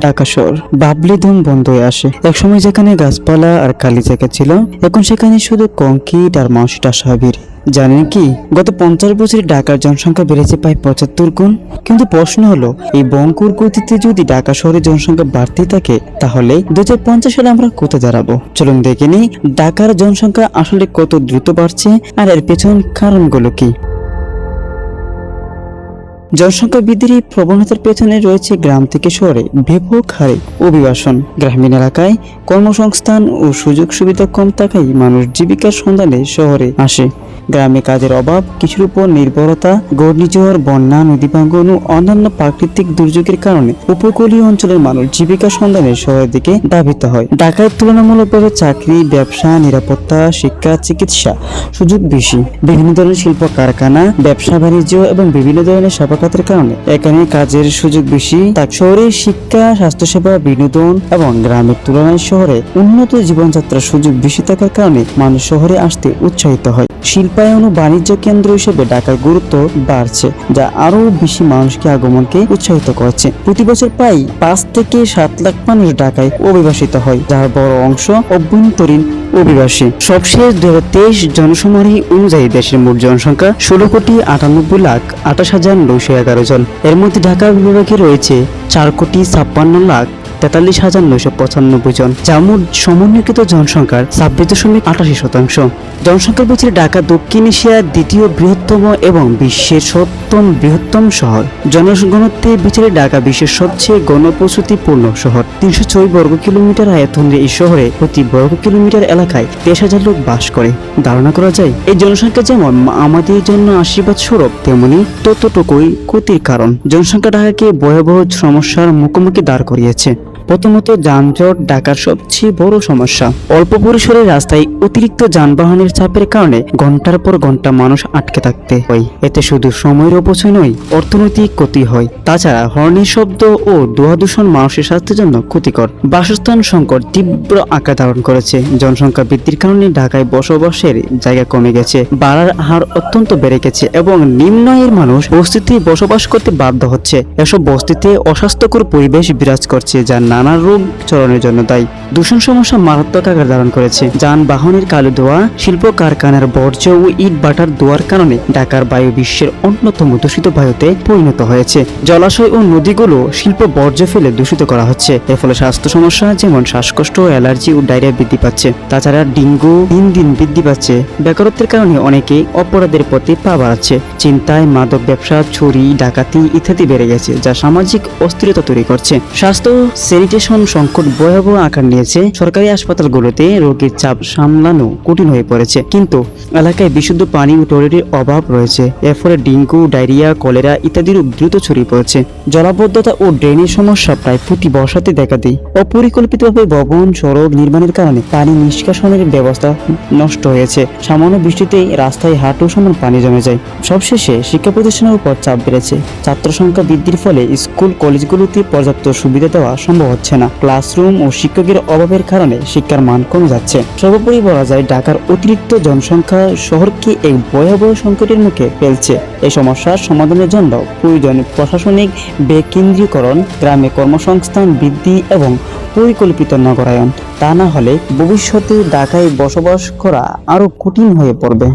ঢাকা শহর, বাবলি ধুম বন্ধ হয়ে আসে। একসময় যেখানে গাছপালা আর খালি জায়গা ছিল, এখন সেখানে শুধু কংক্রিট আর মানুষটা স্বাভাবিক। জানেন কি, গত পঞ্চাশ বছরে ঢাকার জনসংখ্যা বেড়েছে প্রায় পঁচাত্তর গুণ। কিন্তু প্রশ্ন হলো, এই বঙ্কুর গতিতে যদি ঢাকা শহরের জনসংখ্যা বাড়তে থাকে, তাহলে দু হাজার পঞ্চাশ সালে আমরা কোথায় দাঁড়াবো? চলুন দেখে নিই, ঢাকার জনসংখ্যা আসলে কত দ্রুত বাড়ছে আর এর পেছন কারণগুলো কি? জনসংখ্যা বৃদ্ধির এই প্রবণতার পেছনে রয়েছে গ্রাম থেকে শহরে ব্যাপক হারে অভিবাসন। গ্রামীণ এলাকায় কর্মসংস্থান ও সুযোগ সুবিধা কম থাকায় মানুষ জীবিকার সন্ধানে শহরে আসে। গ্রামে কাজের অভাব কৃষির উপর নির্ভরতা, ঘূর্ণিঝড়, বন্যা নদী ভাঙ্গন ও অন্যান্য প্রাকৃতিক দুর্যোগের কারণে উপকূলীয় অঞ্চলের মানুষ জীবিকা সন্ধানে শহরের দিকে ধাবিত হয়। ঢাকায় তুলনামূলকভাবে চাকরি, ব্যবসা, নিরাপত্তা, শিক্ষা, চিকিৎসা সুযোগ বেশি। বিভিন্ন ধরনের শিল্প কারখানা, ব্যবসা, বাণিজ্য এবং বিভিন্ন ধরনের সেবা খাতের কারণে এখানে কাজের সুযোগ বেশি। শহরে শিক্ষা, স্বাস্থ্যসেবা, বিনোদন এবং গ্রামের তুলনায় শহরে উন্নত জীবনযাত্রার সুযোগ বেশি থাকার কারণে মানুষ শহরে আসতে উৎসাহিত হয়। শিল্পায়ন ও বাণিজ্য কেন্দ্র হিসেবে ঢাকার গুরুত্ব বাড়ছে, যা আরও বেশি মানুষকে আগমনকে উৎসাহিত করছে। প্রতি বছর প্রায় পাঁচ থেকে সাত লাখ মানুষ ঢাকায় অভিবাসিত হয়, যার বড় অংশ অভ্যন্তরীণ অভিবাসী। সবশেষ দু হাজার অনুযায়ী দেশের মোট জনসংখ্যা ষোলো কোটি আটানব্বই লাখ আঠাশ হাজার নয়শো এগারো জন। এর মধ্যে ঢাকা বিভাগে রয়েছে চার কোটি ছাপ্পান্ন লাখ তেতাল্লিশ হাজার নয়শো পঁচানব্বই জন, যা মোট সমন্বিত জনসংখ্যার ছাব্বিশ দশমিক আটাশি শতাংশ। জনসংখ্যার বছরে ঢাকা, দক্ষিণ এশিয়ার দ্বিতীয় বৃহত্তম এবং বিশ্বের সপ্তম বৃহত্তম শহর। জনগণত্বের বিচারে ঢাকা বিশ্বের সবচেয়ে গণপ্রসূতিপূর্ণ শহর। তিনশো ছয় বর্গ কিলোমিটার আয়তনের এই শহরে প্রতি বর্গ কিলোমিটার এলাকায় তেইশ হাজার লোক বাস করে। ধারণা করা যায়, এই জনসংখ্যা যেমন আমাদের জন্য আশীর্বাদ স্বরূপ, তেমনি ততটুকুই ক্ষতির কারণ। জনসংখ্যা ঢাকাকে ভয়াবহ সমস্যার মুখোমুখি দাঁড় করিয়েছে। প্রথমত যানজট ঢাকার সবচেয়ে বড় সমস্যা। অল্প পরিসরে রাস্তায় অতিরিক্ত যানবাহনের চাপের কারণে ঘণ্টার পর ঘণ্টা মানুষ আটকে থাকতে হয়। এতে শুধু সময়ের অপচয় নয়, অর্থনৈতিক ক্ষতি হয়। তাছাড়া হর্নের শব্দ ও দোয়া দূষণ মানুষের স্বাস্থ্যের জন্য ক্ষতিকর। বাসস্থান সংকট তীব্র আকার ধারণ করেছে। জনসংখ্যা বৃদ্ধির কারণে ঢাকায় বসবাসের জায়গা কমে গেছে। বাড়ার হার অত্যন্ত বেড়ে গেছে এবং নিম্ন আয়ের মানুষ বস্তিতে বসবাস করতে বাধ্য হচ্ছে। এসব বস্তিতে অস্বাস্থ্যকর পরিবেশ বিরাজ করছে যা নানা রোগ চরণের জন্য দায়ী দূষণ সমস্যা মারাত্মক আকার ধারণ করেছে। যানবাহনের কালো ধোয়া, শিল্প কারখানার বর্জ্য ও ইট বাটার ধোয়ার কারণে ঢাকার বায়ু বিশ্বের অন্যতম দূষিত বায়ুতে পরিণত হয়েছে। জলাশয় ও নদীগুলো শিল্প বর্জ্য ফেলে দূষিত করা হচ্ছে। এর ফলে স্বাস্থ্য সমস্যা যেমন শ্বাসকষ্ট, অ্যালার্জি ও ডায়রিয়া বৃদ্ধি পাচ্ছে, তাছাড়া ডেঙ্গু দিন দিন বৃদ্ধি পাচ্ছে। বেকারত্বের কারণে অনেকে অপরাধের প্রতি পা বাড়াচ্ছে। চিন্তায় মাদক ব্যবসা, চুরি, ডাকাতি ইত্যাদি বেড়ে গেছে, যা সামাজিক অস্থিরতা তৈরি করছে। স্বাস্থ্য স্যানিটেশন সংকট ভয়াবহ আকার নিয়েছে। সরকারি হাসপাতালগুলোতে রোগীর চাপ সামলানো কঠিন হয়ে পড়েছে। কিন্তু এলাকায় বিশুদ্ধ পানি ও টয়লেটের অভাব রয়েছে। এর ফলে ডেঙ্গু, ডায়রিয়া, কলেরা ইত্যাদির দ্রুত ছড়িয়ে পড়েছে। জলাবদ্ধতা ও ড্রেনের সমস্যা প্রায় প্রতি বর্ষাতে দেখা দেয়। অপরিকল্পিতভাবে ভবন, সড়ক নির্মাণের কারণে পানি নিষ্কাশনের ব্যবস্থা নষ্ট হয়েছে। সামান্য বৃষ্টিতেই রাস্তায় হাঁটু সমান পানি জমে যায়। সবশেষে শিক্ষা প্রতিষ্ঠানের উপর চাপ বেড়েছে। ছাত্র সংখ্যা বৃদ্ধির ফলে স্কুল, কলেজগুলোতে পর্যাপ্ত সুবিধা দেওয়া সম্ভব হচ্ছে না। ক্লাসরুম ও শিক্ষকের অভাবের কারণে শিক্ষার মান কমে যাচ্ছে। সর্বোপরি বলা যায় ঢাকার অতিরিক্ত জনসংখ্যা শহরকে এক ভয়াবহ সংকটের মুখে ফেলছে। এই সমস্যার সমাধানের জন্য প্রয়োজন প্রশাসনিক বেকেন্দ্রীকরণ, গ্রামে কর্মসংস্থান বৃদ্ধি এবং পরিকল্পিত নগরায়ন। তা না হলে ভবিষ্যতে ঢাকায় বসবাস করা আরও কঠিন হয়ে পড়বে।